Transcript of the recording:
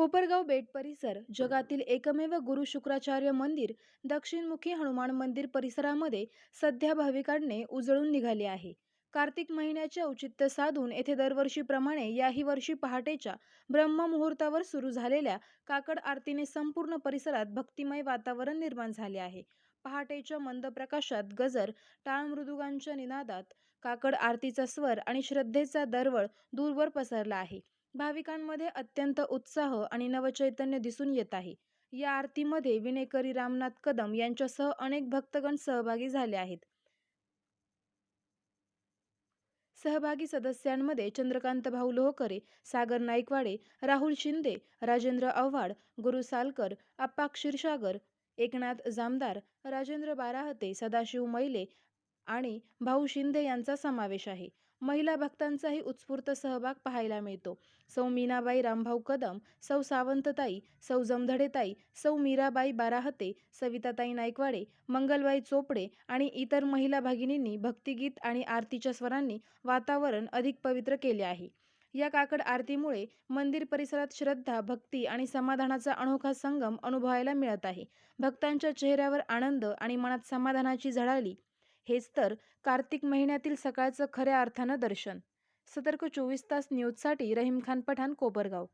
कोपरगाव बेट परिसर जगातील एकमेव गुरु शुक्राचार्य मंदिर दक्षिणमुखी हनुमान मंदिर परिसरामध्ये सध्या भाविकांनी उजळून निघाले आहे. कार्तिक महिन्याचे औचित्य साधून येथे दरवर्षीप्रमाणे याही वर्षी पहाटेच्या ब्रह्ममुहूर्तावर सुरू झालेल्या काकड आरतीने संपूर्ण परिसरात भक्तिमय वातावरण निर्माण झाले आहे. पहाटेच्या मंद प्रकाशात गजर टाळ मृदुगांच्या निनादात काकड आरतीचा स्वर आणि श्रद्धेचा दरवळ दूरवर पसरला आहे. भाविकांमध्ये अत्यंत उत्साह आणि नवचैतन्य दिसून येत आहे. या आरतीमध्ये विनेकरी रामनाथ कदम यांच्यासह अनेक भक्तगण सहभागी झाले आहेत. सहभागी सदस्यांमध्ये चंद्रकांत भाऊ लोहकरे सागर नाईकवाडे राहुल शिंदे राजेंद्र आव्हाड गुरु सालकर आप्पा क्षीरसागर एकनाथ जामदार राजेंद्र बाराहते सदाशिव मैले आणि भाऊ शिंदे यांचा समावेश आहे. महिला भक्तांचाही उत्स्फूर्त सहभाग पाहायला मिळतो. सौ मीनाबाई रामभाऊ कदम सौ सावंतताई सौ जमधडेताई सौ मीराबाई बाराहते सविताताई नायकवाडे मंगलबाई चोपडे आणि इतर महिला भगिनींनी भक्तिगीत आणि आरतीच्या स्वरांनी वातावरण अधिक पवित्र केले आहे. या काकड आरतीमुळे मंदिर परिसरात श्रद्धा भक्ती आणि समाधानाचा अनोखा संगम अनुभवायला मिळत आहे. भक्तांच्या चेहऱ्यावर आनंद आणि मनात समाधानाची झळाळी हेच तर कार्तिक महिन्यातील सकाळचं खऱ्या अर्थानं दर्शन. सतर्क चोवीस तास न्यूजसाठी रहीम खान पठाण कोपरगाव.